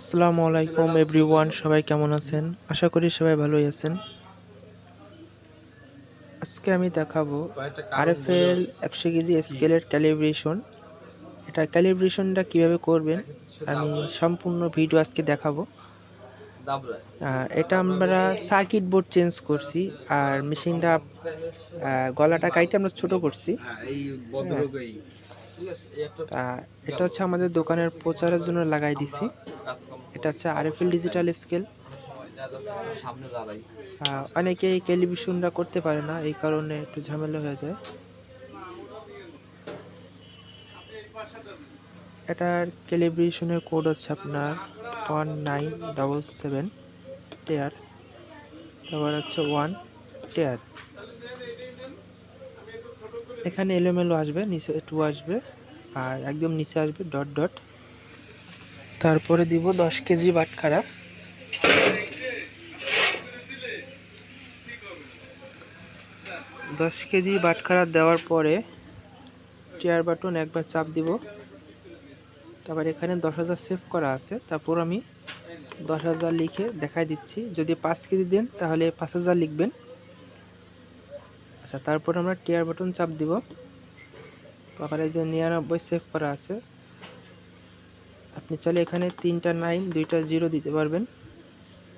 আসসালামু আলাইকুম এভরিওয়ান সবাই কেমন আছেন? আশা করি সবাই ভালোই আছেন। আজকে আমি দেখাবো আরএফএল একশো কেজি স্কেলের ক্যালিব্রেশন এটা ক্যালিব্রেশনটা কীভাবে করবেন আমি সম্পূর্ণ ভিডিও আজকে দেখাবো। এটা আমরা সার্কিট বোর্ড চেঞ্জ করছি আর মেশিনটা গলাটা কাইটে আমরা ছোট করছি। এই এটা হচ্ছে আমাদের দোকানের প্রচারের জন্য লাগাই দিছি। এটা হচ্ছে আরএফএল ডিজিটাল স্কেল আহ, অনেকেই টেলিভিশনটা করতে পারে না এই কারণে একটু ঝামেলা হয়ে যায়। এটার ক্যালিব্রেশনের কোড হচ্ছে আপনার ওয়ান নাইন ডবল সেভেন টেয়ার তারপর হচ্ছে ওয়ান টেয়ার এখানে এলোমেলো আসবে, নিচে টু আসবে আর একদম নিচে আসবে ডট ডট তারপরে দিব দশ কেজি বাটখারা। দশ কেজি বাটখারা দেওয়ার পরে চেয়ার বাটন একবার চাপ দিব। তারপর এখানে দশ হাজার সেভ করা আছে। তারপর আমি দশ হাজার লিখে দেখাই দিচ্ছি। যদি পাঁচ কেজি দেন তাহলে পাঁচ হাজার লিখবেন। আচ্ছা তারপর আমরা টিয়ার বাটন চাপ দিব। তারপরে যে নিরানব্বই সেভ করা আছে। আপনি চাইলে এখানে তিনটা নাইন দুইটা জিরো দিতে পারবেন।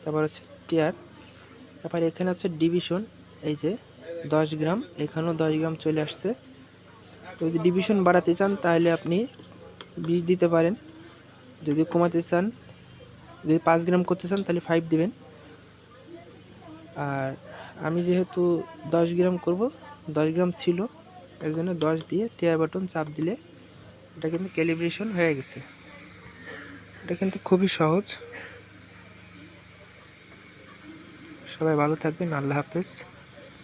তারপর হচ্ছে টিয়ার তারপর এখানে হচ্ছে ডিভিশন এই যে দশ গ্রাম, এখানেও দশ গ্রাম চলে আসছে। যদি ডিভিশন বাড়াতে চান, তাহলে আপনি বিশ দিতে পারেন। যদি কমাতে চান, যদি পাঁচ গ্রাম করতে চান, তাহলে ফাইভ দিবেন। আর আমি যেহেতু দশ গ্রাম করব, দশ গ্রাম ছিল, এর জন্য দশ দিয়ে টিয়ার বাটন চাপ দিলে এটা কিন্তু ক্যালিব্রেশন হয়ে গেছে। এটা কিন্তু খুবই সহজ। সবাই ভালো থাকবেন, আল্লাহ হাফেজ।